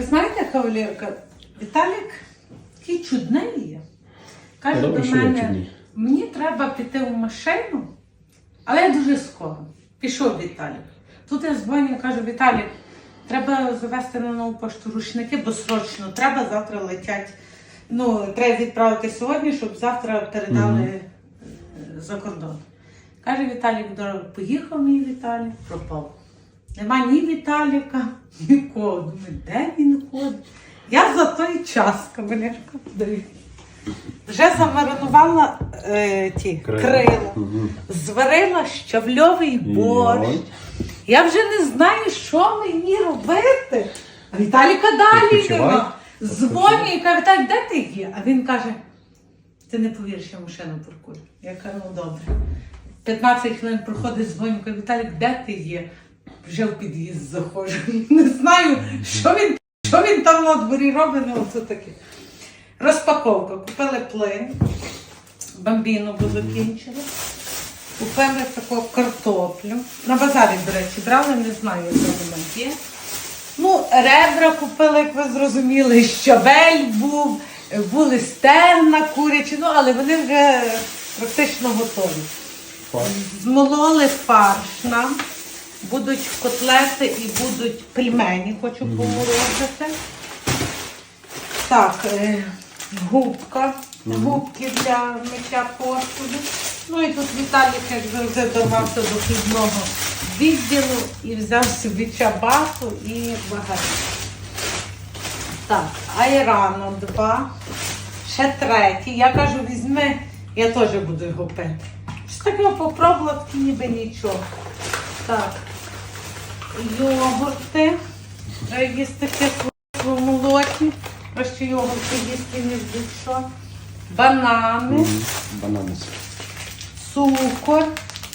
Ви знаєте, кавалерка, Віталік такий чудний є. Каже Добре, до що мене, мені треба піти в машину, але я дуже скоро. Пішов Віталік. Тут я дзвоню, кажу, Віталік, треба завести на нову пошту рушники, бо срочно треба, завтра летять. Ну, треба відправити сьогодні, щоб завтра передали е, за кордон. Каже Віталік, поїхав мій Віталік, пропав. Нема ні Віталіка, нікого. Думаю, де він ходить? Я за той час, кавалерка, дивіться. Вже замаринувала е, ті Крила. зварила щавльовий борщ. Я вже не знаю, що мені робити. А Віталіка далі Відпочивай. нема. Дзвоню і каже, Віталік, де ти є? А він каже, ти не повіриш, я машину паркую. Я кажу, ну добре. 15 хвилин проходить дзвоню, каже, Віталік, де ти є? Вже в під'їзд заходжу. Не знаю, що він, що він там на дворі робить, ну це таке. Розпаковка. Купили плин, бамбіну, бо закінчили. Купили таку картоплю. На базарі, до речі, брали, не знаю, як вона є. Ну, ребра купили, як ви зрозуміли, щавель був, були стегна курячі, ну, але вони вже практично готові. Змололи фарш нам, будуть котлети і будуть пельмені, хочу поморозити. Так, е, губка, губки для миття посуду. Ну і тут Віталік, як завжди, дорвався до хлібного відділу і взяв собі чабату і багато. Так, айрано два, ще третій. Я кажу, візьми, я теж буду його пити. Що таке попробувала, ніби нічого. Так, йогурти. Їсти кисло молокі. Краще йогурти їсти, ніж будь-що. Банани, Банани. цукор.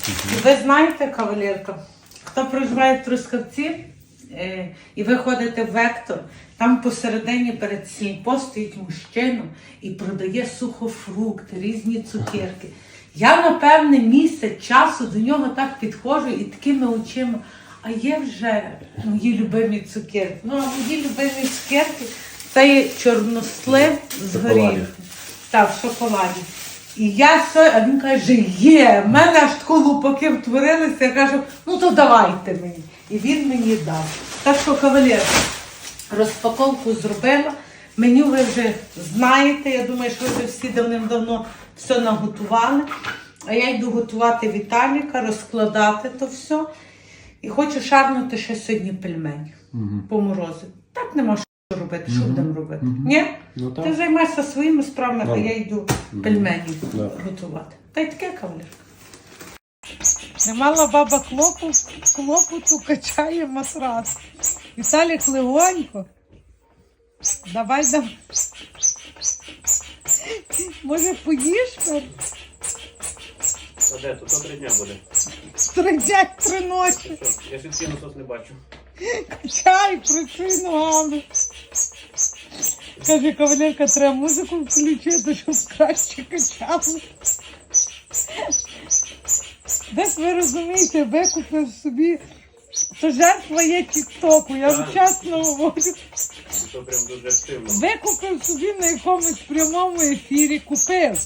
І ви знаєте, кавалерка, хто проживає в Трускавці е, і ви ходите в вектор, там посередині перед сільпо стоїть мужчина і продає сухофрукти, різні цукерки. Я, напевне, місяць часу до нього так підходжу і такими очима. А є вже мої любимі цукерки. Ну, а мої любимі цукерки це є чорнослив з горіхом. Так, в шоколаді. І я все, а він каже, є, в мене аж тако лупаки втворилися. Я кажу, ну то давайте мені. І він мені дав. Так що, кавалер, розпаковку зробила. Меню ви вже знаєте. Я думаю, що ви всі давним-давно все наготували. А я йду готувати Віталіка, розкладати то все. І хочу шарнути ще сьогодні пельмені поморозити. Так нема що робити. Що будемо робити? Ні? Ну Ти так. займайся своїми справами, а я йду пельмені готувати. Та й таке кавалерка. Не мала баба клопу, клопоту качає матрас. Віталік легонько. Давай давай. Може поїш? Пер? А де? Тут три дня буде. Тридять три ночі. Що? Я свідки насос не бачу. Качай, працюй ногами. Каже, кавалерка, треба музику включити, щоб краще качали. Десь ви розумієте, викупив собі. Це жертва є тіктоку, я Так. чесно говорю. То прям дуже активно. Викупив собі на якомусь прямому ефірі, купив.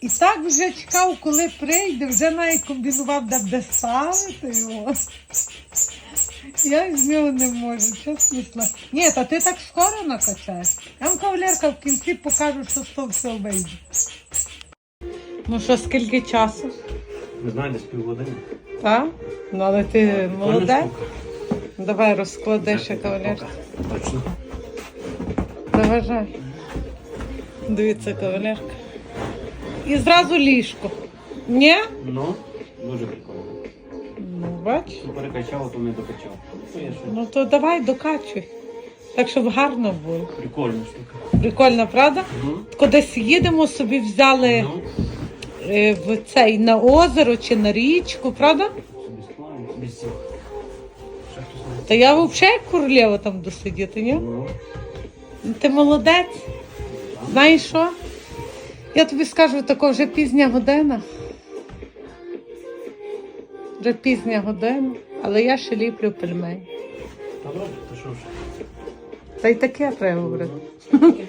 І так вже чекав, коли прийде, вже навіть комбінував, де буде ставити його. Я з нього не можу, чесно слово. Ні, та ти так скоро накачаєш. Я вам кавалерка в кінці покажу, що з того все вийде. Ну що, скільки часу? Ви знаєте, з півгодини. Так? Ну, але ти молодець. Давай розклади ще кавалерка. Точно. Заважай. Дивіться, кавалерка. І зразу ліжко. Ні? Ну, дуже прикольно. Ну, бач. Ну, перекачав, то не докачав. Ну, я. Ну то давай докачуй. Так, щоб гарно було. Прикольна штука. Прикольно, правда? Ну, Кудись їдемо, собі взяли ну, е, в цей на озеро чи на річку, правда? собі склаю, собі сів. Ще хтось не Та я взагалі як королева там досидіти, ні? Ну, Ти молодець. Знаєш що? Я тобі скажу, тако вже пізня година. Вже пізня година, але я ще ліплю пельмені. та добре, то що ж. Та й таке треба брати.